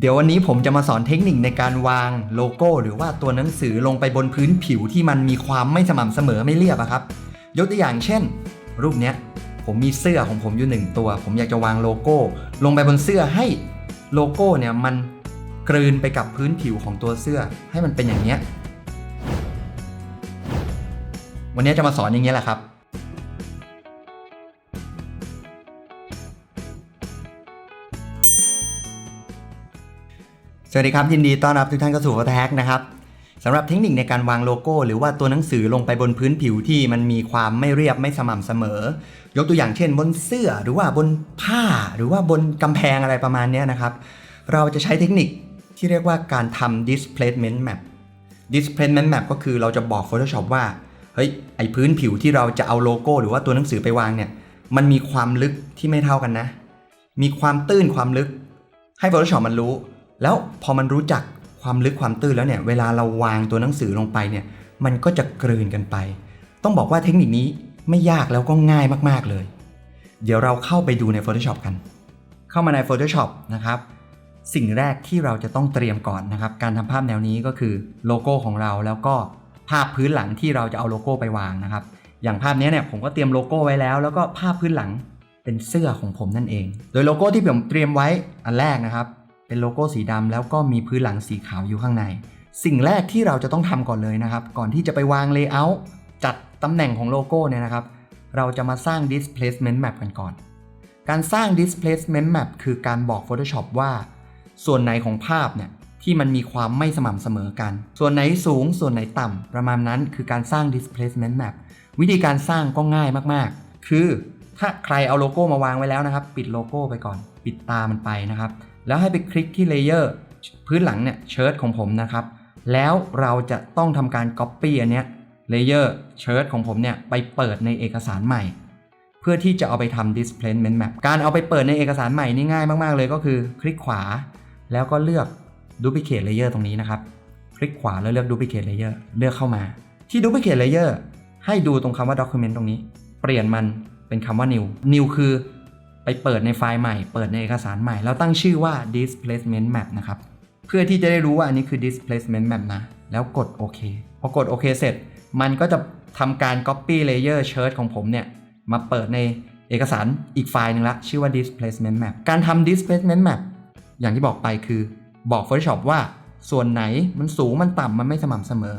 เดี๋ยววันนี้ผมจะมาสอนเทคนิคในการวางโลโก้ หรือว่าตัวหนังสือลงไปบนพื้นผิวที่มันมีความไม่สม่ำเสมอไม่เรียบอะครับ ยกตัวอย่างเช่น รูปเนี้ยผมมีเสื้อของผมอยู่หนึ่งตัว ผมอยากจะวางโลโก้ ลงไปบนเสื้อให้โลโก้เนี่ยมันกลืนไปกับพื้นผิวของตัวเสื้อให้มันเป็นอย่างเนี้ยวันนี้จะมาสอนอย่างเงี้ยแหละครับ สวัสดีครับยินดีต้อนรับทุกท่านเข้าสู่แท็กนะครับสำหรับเทคนิคในการวางโลโก้ หรือว่าตัวหนังสือลงไปบนพื้นผิวที่มันมีความไม่เรียบไม่สม่ำเสมอ ยกตัวอย่างเช่น บนเสื้อหรือว่าบนผ้าหรือว่าบนกำแพงอะไรประมาณนี้นะครับ เราจะใช้เทคนิคที่เรียกว่าการทำ displacement map displacement map ก็คือเราจะบอก Photoshop ว่าเฮ้ยไอพื้นผิวที่เราจะเอาโลโก้ หรือว่าตัวหนังสือไปวางเนี่ยมันมีความลึกที่ไม่เท่ากันนะ มีความตื้นความลึก ให้ Photoshop มันรู้ แล้วพอมันรู้จักความลึกความตื้นแล้วเนี่ยเวลาเราวางตัวหนังสือลงไปเนี่ยมันก็จะกลืนกันไป ต้องบอกว่าเทคนิคนี้ไม่ยากแล้วก็ง่ายมากๆเลย เดี๋ยวเราเข้าไปดูใน Photoshop กัน เข้ามาใน Photoshop นะครับ สิ่งแรกที่เราจะต้องเตรียมก่อนนะครับ การทำภาพแนวนี้ก็คือโลโก้ของเราแล้วก็ภาพพื้นหลังที่เราจะเอาโลโก้ไปวางนะครับ อย่างภาพนี้เนี่ยผมก็เตรียมโลโก้ไว้แล้ว แล้วก็ภาพพื้นหลังเป็นเสื้อของผมนั่นเอง โดยโลโก้ที่ผมเตรียมไว้อันแรกนะครับ เป็นโลโก้สีดำแล้วก็มีพื้นหลังสีขาวอยู่ข้างใน สิ่งแรกที่เราจะต้องทำก่อนเลยนะครับ ก่อนที่จะไปวางเลเยอร์จัดตำแหน่งของโลโก้เนี่ยนะครับ เราจะมาสร้าง displacement map กันก่อน การสร้าง displacement map คือการบอก Photoshop ว่า ส่วนไหนของภาพเนี่ยที่มันมีความไม่สม่ำเสมอกัน ส่วนไหนสูง ส่วนไหนต่ำ ประมาณนั้นคือการสร้าง displacement map วิธีการสร้างก็ง่ายมากๆ คือถ้าใครเอาโลโก้มาวางไว้แล้วนะครับ ปิดโลโก้ไปก่อน ปิดตามันไปนะครับ แล้วให้ไปคลิกที่เลเยอร์พื้นหลังเนี่ยเชิร์ตของผมนะครับ แล้วเราจะต้องทำการ Copy อันเนี้ยเลเยอร์เชิร์ตของผมเนี่ยไปเปิดในเอกสารใหม่ เพื่อที่จะเอาไปทำ displacement map การเอาไปเปิดในเอกสารใหม่นี่ง่ายมาก ๆ เลยก็คือคลิกขวา แล้วก็เลือก duplicate layer ตรงนี้นะครับ คลิกขวาแล้วเลือก duplicate layer เลือกเข้ามา ที่ duplicate layer ให้ดูตรงคำว่า document ตรงนี้ เปลี่ยนมันเป็นคำว่า new new คือ ไปเปิดในไฟล์ใหม่ เปิดในเอกสารใหม่ แล้วตั้งชื่อว่า displacement map นะครับ เพื่อที่จะได้รู้ว่าอันนี้คือ displacement map นะ แล้วกดโอเค พอกดโอเคเสร็จ มันก็จะทำการ copy layer shirt ของผมเนี่ย มาเปิดในเอกสารอีกไฟล์หนึงละ ชื่อว่า displacement map การทำ displacement map อย่างที่บอกไปคือบอก Photoshop ว่าส่วนไหนมันสูงมันต่ำมันไม่สม่ำเสมอ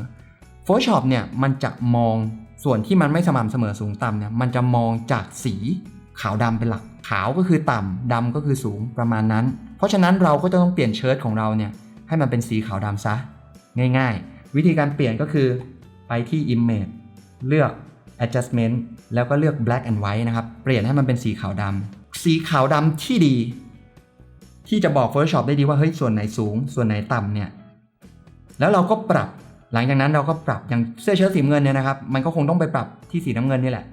Photoshop เนี่ยมันจะมองส่วนที่มันไม่สม่ำเสมอสูงต่ำเนี่ยมันจะมองจากสีขาวดำเป็นหลัก ขาวก็คือต่ำดำก็คือสูงประมาณนั้น เพราะฉะนั้นเราก็จะต้องเปลี่ยนเชิ้ตของเราเนี่ยให้มันเป็นสีขาวดำซะ ง่าย ๆ วิธีการเปลี่ยนก็คือไปที่ Image เลือก adjustment แล้วก็เลือก black and white นะครับ เปลี่ยนให้มันเป็นสีขาวดำสีขาวดำที่ดี ที่จะบอก Photoshop ได้ดีว่าเฮ้ยส่วนไหนสูง ส่วนไหนต่ำเนี่ยแล้วเราก็ปรับหลังจากนั้นเราก็ปรับอย่างเสื้อเชิ้ตสีเงินเนี่ยนะครับ มันก็คงต้องไปปรับที่สีน้ำเงินนี่แหละ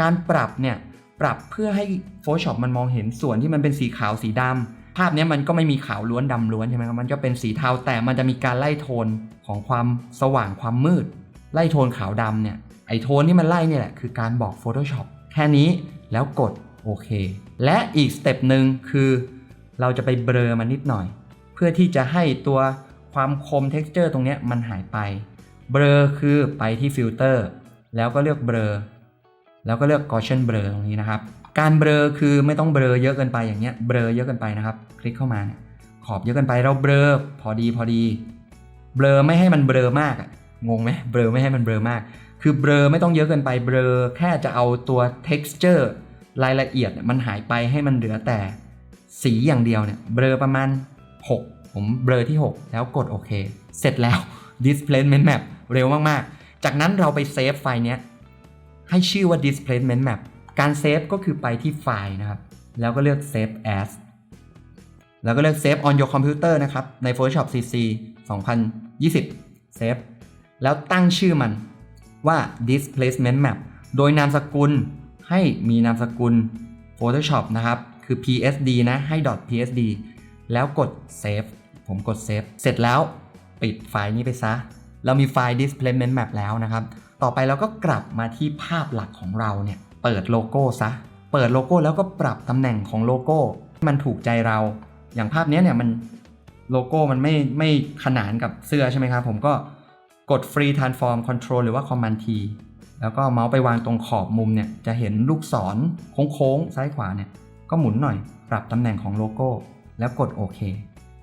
การปรับเนี่ย ปรับเพื่อให้ Photoshop มันมองเห็นส่วนที่มันเป็นสีขาวสีดำภาพนี้มันก็ไม่มีขาวล้วนดำล้วนใช่ไหมครับมันก็เป็นสีเทาแต่มันจะมีการไล่โทนของความสว่างความมืด ไล่โทนขาวดำเนี่ยไอโทนที่มันไล่เนี่ยแหละคือการบอก Photoshop แค่นี้แล้วกดโอเค และอีกสเต็ปหนึ่งคือเราจะไปเบลอมันนิดหน่อย เพื่อที่จะให้ตัวความคม texture ตรงนี้มันหายไป เบลอคือไปที่ฟิลเตอร์แล้วก็เลือกเบลอ แล้วก็เลือก Gaussian Blur ตรงนี้นะครับ การเบลอคือไม่ต้องเบลอเยอะเกินไปอย่างเงี้ย เบลอเยอะเกินไปนะครับ คลิกเข้ามา ขอบเยอะเกินไปเราเบลอพอดีพอดี เบลอไม่ให้มันเบลอมากอะงงไหมเบลอไม่ให้มันเบลอมาก คือเบลอไม่ต้องเยอะเกินไป เบลอแค่จะเอาตัว texture รายละเอียดมันหายไปให้มันเหลือแต่สีอย่างเดียวเนี่ย เบลอประมาณ 6 ผมเบลอที่ 6 แล้วกดโอเค เสร็จแล้ว displacement map เร็วมาก ๆ จากนั้นเราไปเซฟไฟล์เนี้ย ให้ชื่อว่า displacement map การเซฟก็คือไปที่ไฟล์นะครับ แล้วก็เลือก save as แล้วก็เลือก save on your computer นะครับ ใน Photoshop CC 2020 save แล้วตั้งชื่อมันว่า displacement map โดยนามสกุลให้มีนามสกุล Photoshop นะครับ คือ PSD นะ ให้ .psd แล้วกด save ผมกด save เสร็จแล้วปิดไฟล์นี้ไปซะ เรามีไฟล์ displacement map แล้วนะครับ ต่อไปเราก็กลับมาที่ภาพหลักของเราเนี่ย เปิดโลโก้ซะ เปิดโลโก้แล้วก็ปรับตำแหน่งของโลโก้ให้มันถูกใจเรา อย่างภาพนี้เนี่ยมันโลโก้มันไม่ไม่ขนานกับเสื้อใช่ไหมครับ ผมก็กด Free Transform Control หรือว่า Command T แล้วก็เมาส์ไปวางตรงขอบมุมเนี่ย จะเห็นลูกศรโค้งๆ ซ้ายขวาเนี่ย ก็หมุนหน่อย ปรับตำแหน่งของโลโก้ แล้วกดโอเค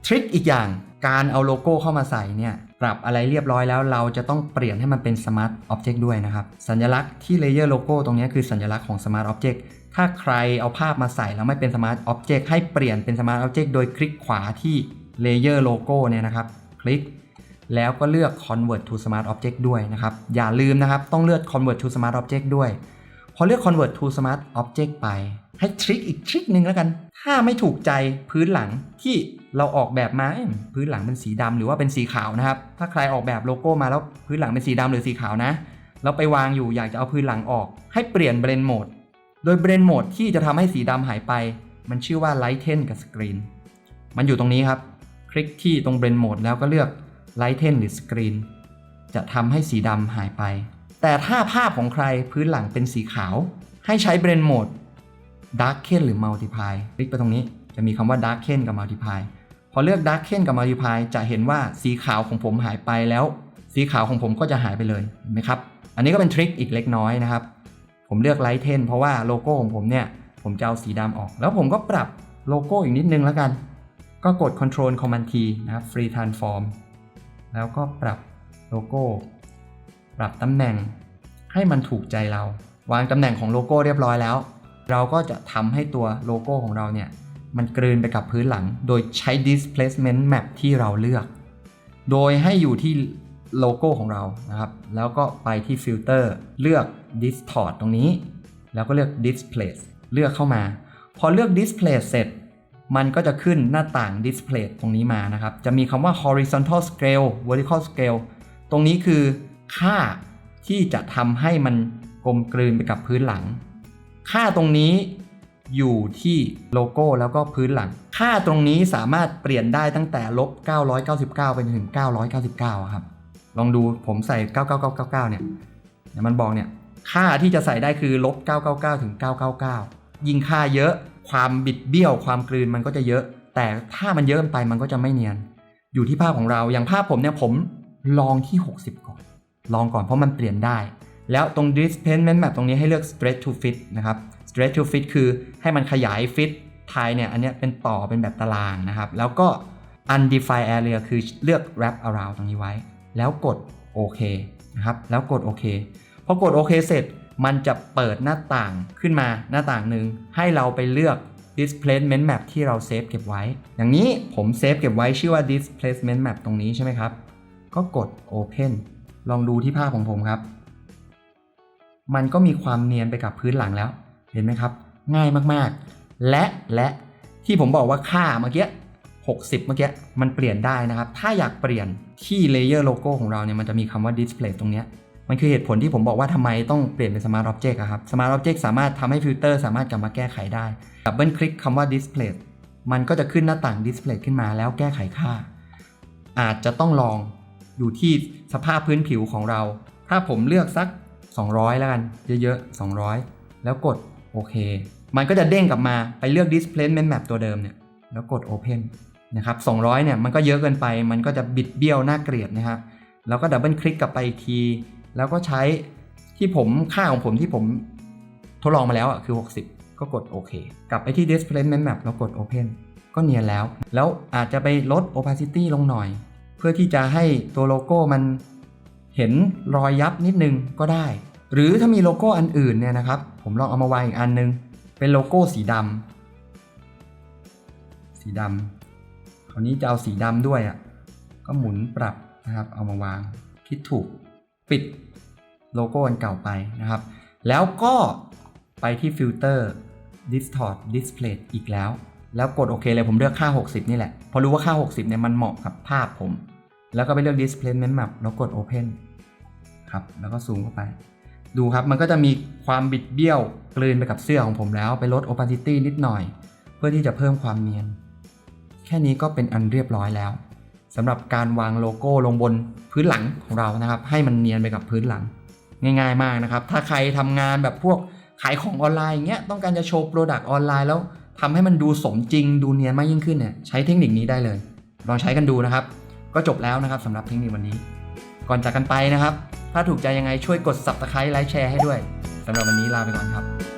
ทริคอีกอย่างการเอาโลโก้เข้ามาใส่เนี่ยปรับอะไรเรียบร้อยแล้วเราจะต้องเปลี่ยนให้มันเป็น Smart Object ด้วยนะครับ สัญลักษณ์ที่เลเยอร์โลโก้ตรงนี้คือสัญลักษณ์ของ Smart Object ถ้าใครเอาภาพมาใส่แล้วไม่เป็น Smart Object ให้เปลี่ยนเป็น Smart Object โดยคลิกขวาที่เลเยอร์โลโก้เนี่ยนะครับ คลิก แล้วก็เลือก Convert to Smart Object ด้วยนะครับ อย่าลืมนะครับ ต้องเลือก Convert to Smart Object ด้วย พอเลือก Convert to Smart Object ไป ให้ทริคอีกทริคหนึ่งแล้วกัน ถ้าไม่ถูกใจพื้นหลังที่เราออกแบบมาพื้นหลังเป็นสีดำหรือว่าเป็นสีขาวนะครับ ถ้าใครออกแบบโลโก้มาแล้วพื้นหลังเป็นสีดำหรือสีขาวนะ เราไปวางอยู่อยากจะเอาพื้นหลังออก ให้เปลี่ยน Blend Mode โดย Blend Mode ที่จะทำให้สีดำหายไป มันชื่อว่า Lighten กับ Screen มันอยู่ตรงนี้ครับ คลิกที่ตรง Blend Mode แล้วก็เลือก Lighten หรือ Screen จะทำให้สีดำหายไป แต่ถ้าภาพของใครพื้นหลังเป็นสีขาว ให้ใช้ Blend Mode Darken หรือ Multiply คลิกไปตรงนี้จะมีคำว่า Darken กับ Multiply พอเลือก Darken กับ Multiply จะเห็นว่าสีขาวของผมหายไปแล้ว สีขาวของผมก็จะหายไปเลยเห็นไหมครับ อันนี้ก็เป็นทริคอีกเล็กน้อยนะครับ ผมเลือก Lighten เพราะว่าโลโก้ของผมเนี่ย ผมจะเอาสีดำออก แล้วผมก็ปรับโลโก้อีกนิดนึงแล้วกัน ก็กด Control Command T นะครับ Free Transform แล้วก็ปรับโลโก้ ปรับตำแหน่งให้มันถูกใจเรา วางตำแหน่งของโลโก้เรียบร้อยแล้ว เราก็จะทำให้ตัวโลโก้ของเราเนี่ย มันกลืนไปกับพื้นหลัง โดยใช้ displacement map ที่เราเลือก โดยให้อยู่ที่โลโก้ของเรานะครับ แล้วก็ไปที่ฟิลเตอร์เลือก distort ตรงนี้ แล้วก็เลือก displace เลือกเข้ามา พอเลือก displace เสร็จ มันก็จะขึ้นหน้าต่าง display ตรงนี้มานะครับ จะมีคำว่า horizontal scale vertical scale ตรงนี้คือค่าที่จะทำให้มันกลมกลืนไปกับพื้นหลัง ค่าตรงนี้อยู่ที่โลโก้แล้วก็พื้นหลัง ค่าตรงนี้สามารถเปลี่ยนได้ตั้งแต่ลบ 999 ไปจนถึง 999อะครับ ลองดูผมใส่ 99999 เนี่ยเดี๋ยมันบอกเนี่ย ค่าที่จะใส่ได้คือลบ 999 ถึง 999 ยิ่งค่าเยอะ ความบิดเบี้ยว ความกลืนมันก็จะเยอะ แต่ถ้ามันเยอะเกินไปมันก็จะไม่เนียน อยู่ที่ภาพของเรา อย่างภาพผมเนี่ยผมลองที่ 60 ก่อน ลองก่อนเพราะมันเปลี่ยนได้ แล้วตรง displacement map ตรงนี้ให้เลือก stretch to fit นะครับ stretch to fit คือให้มันขยาย fit ไทยเนี่ย อันนี้เป็นต่อเป็นแบบตารางนะครับ แล้วก็ undefined area คือเลือก wrap around ตรงนี้ไว้ แล้วกดโอเคนะครับ แล้วกดโอเคพอกดโอเคเสร็จมันจะเปิดหน้าต่างขึ้นมาหน้าต่างหนึ่งให้เราไปเลือก displacement map ที่เราเซฟเก็บไว้ อย่างนี้ผมเซฟเก็บไว้ชื่อว่า displacement map ตรงนี้ใช่ไหมครับ ก็กด open ลองดูที่ภาพของผมครับ มันก็มีความเนียนไปกับพื้นหลังแล้ว เห็นไหมครับ ง่ายมากๆ และและที่ผมบอกว่าค่าเมื่อกี้ 60 เมื่อกี้มันเปลี่ยนได้นะครับ ถ้าอยากเปลี่ยนที่เลเยอร์โลโก้ของเราเนี่ยมันจะมีคำว่า display ตรงเนี้ยมันคือเหตุผลที่ผมบอกว่าทำไมต้องเปลี่ยนเป็น Smart Object ครับ Smart Object สามารถทำให้ฟิลเตอร์สามารถกลับมาแก้ไขได้ดับเบิลคลิกคำว่า display มันก็จะขึ้นหน้าต่าง display ขึ้นมาแล้วแก้ไขค่า อาจจะต้องลองอยู่ที่สภาพพื้นผิวของเรา ถ้าผมเลือกสัก 200 แล้วกัน เยอะๆ 200 แล้วกดโอเค มันก็จะเด้งกลับมาไปเลือก displacement map ตัวเดิมเนี่ย แล้วกด open นะครับ 200 เนี่ย มันก็เยอะเกินไป มันก็จะบิดเบี้ยวน่าเกลียดนะครับ แล้วก็ดับเบิลคลิกกลับไปอีกที แล้วก็ใช้ที่ผมค่าของผมที่ผมทดลองมาแล้วอะคือ 60 ก็กดโอเค กลับไปที่ displacement map แล้วกด open ก็เนียนแล้ว แล้วอาจจะไปลด opacity ลงหน่อย เพื่อที่จะให้ตัวโลโก้มัน เห็นรอยยับนิดนึงก็ได้ หรือถ้ามีโลโก้อันอื่นเนี่ยนะครับ ผมลองเอามาวางอีกอันนึง เป็นโลโก้สีดำสีดำคราวนี้จะเอาสีดำด้วยอะก็หมุนปรับนะครับ เอามาวางคิดถูกปิดโลโก้อันเก่าไปนะครับ แล้วก็ไปที่ฟิลเตอร์ distort display อีกแล้ว แล้วกดโอเคเลยผมเลือกค่า 60 นี่แหละ พอรู้ว่าค่า 60เนี่ยมันเหมาะกับภาพผม แล้วก็ไปเลือก displacement map แล้วกด open ครับแล้วก็ซูมเข้าไป ดูครับมันก็จะมีความบิดเบี้ยวกลืนไปกับเสื้อของผมแล้วไปลด opacity นิดหน่อย เพื่อที่จะเพิ่มความเนียน แค่นี้ก็เป็นอันเรียบร้อยแล้วสำหรับการวางโลโก้ลงบนพื้นหลังของเรานะครับ ให้มันเนียนไปกับพื้นหลัง ง่าย ๆ มากนะครับ ถ้าใครทำงานแบบพวกขายของออนไลน์อย่างเงี้ยต้องการจะโชว์โปรดักต์ออนไลน์แล้วทำให้มันดูสมจริง ดูเนียนมากยิ่งขึ้นเนี่ยใช้เทคนิคนี้ได้เลยลองใช้กันดูนะครับ ก็จบแล้วนะครับสำหรับเทคนิควันนี้ ก่อนจากกันไปนะครับ ถ้าถูกใจยังไงช่วยกด subscribe ไลค์แชร์ให้ด้วยสำหรับวันนี้ลาไปก่อนครับ